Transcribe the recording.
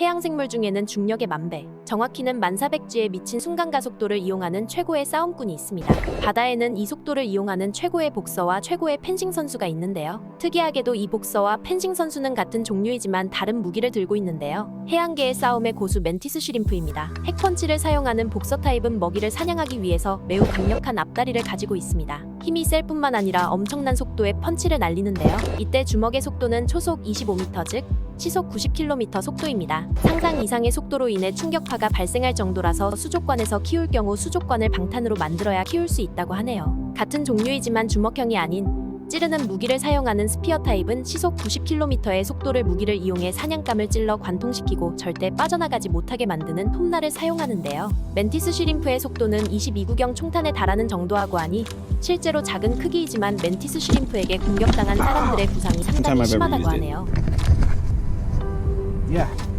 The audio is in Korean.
해양 생물 중에는 중력의 만배, 정확히는 1400G에 미친 순간 가속도를 이용하는 최고의 싸움꾼이 있습니다. 바다에는 이 속도를 이용하는 최고의 복서와 최고의 펜싱 선수가 있는데요. 특이하게도 이 복서와 펜싱 선수는 같은 종류이지만 다른 무기를 들고 있는데요. 해양계의 싸움의 고수 멘티스 슈림프입니다. 핵펀치를 사용하는 복서 타입은 먹이를 사냥하기 위해서 매우 강력한 앞다리를 가지고 있습니다. 힘이 셀 뿐만 아니라 엄청난 속도의 펀치를 날리는데요. 이때 주먹의 속도는 초속 25m 즉 시속 90km 속도입니다. 상상 이상의 속도로 인해 충격파가 발생할 정도라서 수족관에서 키울 경우 수족관을 방탄으로 만들어야 키울 수 있다고 하네요. 같은 종류이지만 주먹형이 아닌 찌르는 무기를 사용하는 스피어 타입은 시속 90km의 속도를 무기를 이용해 사냥감을 찔러 관통시키고 절대 빠져나가지 못하게 만드는 톱날을 사용하는데요. 멘티스 슈림프의 속도는 22구경 총탄에 달하는 정도하고 하니 실제로 작은 크기이지만 멘티스 슈림프에게 공격당한 사람들의 부상이 상당히 심하다고 하네요. Yeah.